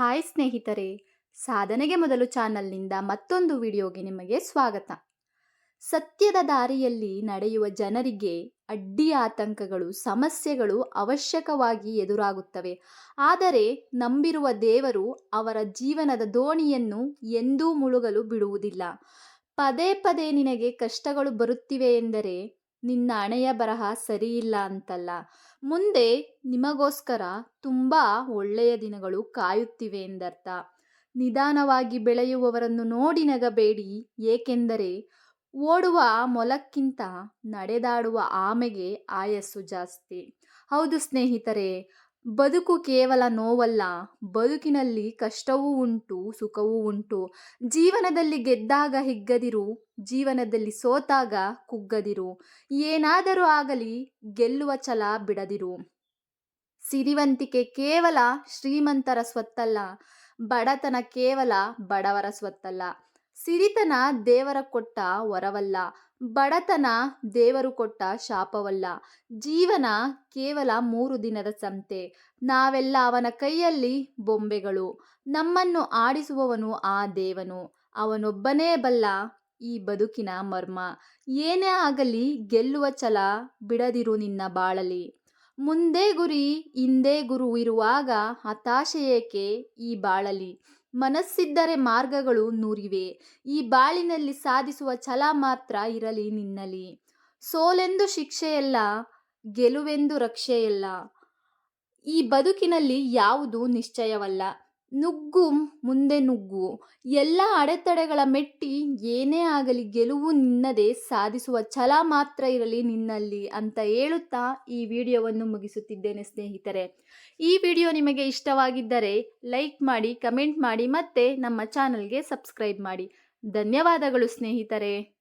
Hi ಸ್ನೇಹಿತರೆ. ಸಾಧನೆಗೆ ಮೊದಲು ಚಾನಲ್ನಿಂದ ಮತ್ತೊಂದು ವಿಡಿಯೋಗೆ ನಿಮಗೆ ಸ್ವಾಗತ. ಸತ್ಯದ ದಾರಿಯಲ್ಲಿ ನಡೆಯುವ ಜನರಿಗೆ ಅಡ್ಡಿ ಆತಂಕಗಳು, ಸಮಸ್ಯೆಗಳು ಅವಶ್ಯಕವಾಗಿ ಎದುರಾಗುತ್ತವೆ. ಆದರೆ ನಂಬಿರುವ ದೇವರು ಅವರ ಜೀವನದ ದೋಣಿಯನ್ನು ಎಂದೂ ಮುಳುಗಲು ಬಿಡುವುದಿಲ್ಲ. ಪದೇ ಪದೇ ನಿನಗೆ ಕಷ್ಟಗಳು ಬರುತ್ತಿವೆ ಎಂದರೆ ನಿನ್ನ ಹಣೆಯ ಬರಹ ಸರಿಯಿಲ್ಲ ಅಂತಲ್ಲ. ಮುಂದೆ ನಿಮಗೋಸ್ಕರ ತುಂಬ ಒಳ್ಳೆಯ ದಿನಗಳು ಕಾಯುತ್ತಿವೆ ಎಂದರ್ಥ. ನಿಧಾನವಾಗಿ ಬೆಳೆಯುವವರನ್ನು ನೋಡಿ ನಗಬೇಡಿ, ಏಕೆಂದರೆ ಓಡುವ ಮೊಲಕ್ಕಿಂತ ನಡೆದಾಡುವ ಆಮೆಗೆ ಆಯಸ್ಸು ಜಾಸ್ತಿ. ಹೌದು ಸ್ನೇಹಿತರೆ ಬದುಕು ಕೇವಲ ನೋವಲ್ಲ, ಬದುಕಿನಲ್ಲಿ ಕಷ್ಟವೂ ಉಂಟು, ಸುಖವೂ ಉಂಟು. ಜೀವನದಲ್ಲಿ ಗೆದ್ದಾಗ ಹಿಗ್ಗದಿರು, ಜೀವನದಲ್ಲಿ ಸೋತಾಗ ಕುಗ್ಗದಿರು. ಏನಾದರೂ ಆಗಲಿ ಗೆಲ್ಲುವ ಛಲ ಬಿಡದಿರು. ಸಿರಿವಂತಿಕೆ ಕೇವಲ ಶ್ರೀಮಂತರ ಸ್ವತ್ತಲ್ಲ, ಬಡತನ ಕೇವಲ ಬಡವರ ಸ್ವತ್ತಲ್ಲ. ಸಿರಿತನ ದೇವರ ಕೊಟ್ಟ ವರವಲ್ಲ ಬಡತನ ದೇವರು ಕೊಟ್ಟ ಶಾಪವಲ್ಲ, ಜೀವನ ಕೇವಲ ಮೂರು ದಿನದ ಸಂತೆ. ನಾವೆಲ್ಲ ಅವನ ಕೈಯಲ್ಲಿ ಬೊಂಬೆಗಳು. ನಮ್ಮನ್ನು ಆಡಿಸುವವನು ಆ ದೇವನು. ಅವನೊಬ್ಬನೇ ಬಲ್ಲ ಈ ಬದುಕಿನ ಮರ್ಮ. ಏನೇ ಆಗಲಿ ಗೆಲ್ಲುವ ಛಲ ಬಿಡದಿರು ನಿನ್ನ ಬಾಳಲಿ. ಮುಂದೆ ಗುರಿ, ಹಿಂದೆ ಗುರು ಇರುವಾಗ ಹತಾಶೆ ಏಕೆ ಈ ಬಾಳಲಿ? ಮನಸ್ಸಿದ್ದರೆ ಮಾರ್ಗಗಳು ನೂರಿವೆ. ಈ ಬಾಳಿನಲ್ಲಿ ಸಾಧಿಸುವ ಛಲ ಮಾತ್ರ ಇರಲಿ ನಿನ್ನಲ್ಲಿ. ಸೋಲೆಂದು ಶಿಕ್ಷೆಯಲ್ಲ, ಗೆಲುವೆಂದು ರಕ್ಷೆಯಲ್ಲ. ಈ ಬದುಕಿನಲ್ಲಿ ಯಾವುದು ನಿಶ್ಚಯವಲ್ಲ. ನುಗ್ಗು ಮುಂದೆ ನುಗ್ಗು. ಎಲ್ಲ ಅಡೆತಡೆಗಳ ಮೆಟ್ಟಿ ಏನೇ ಆಗಲಿ ಗೆಲುವು ನಿನ್ನದೇ, ಸಾಧಿಸುವ ಛಲ ಮಾತ್ರ ಇರಲಿ ನಿನ್ನಲ್ಲಿ ಅಂತ ಹೇಳುತ್ತಾ ಈ ವಿಡಿಯೋವನ್ನು ಮುಗಿಸುತ್ತಿದ್ದೇನೆ ಸ್ನೇಹಿತರೆ. ಈ ವಿಡಿಯೋ ನಿಮಗೆ ಇಷ್ಟವಾಗಿದ್ದರೆ ಲೈಕ್ ಮಾಡಿ, ಕಮೆಂಟ್ ಮಾಡಿ ಮತ್ತೆ ನಮ್ಮ ಚಾನಲ್ಗೆ ಸಬ್ಸ್ಕ್ರೈಬ್ ಮಾಡಿ. ಧನ್ಯವಾದಗಳು ಸ್ನೇಹಿತರೆ.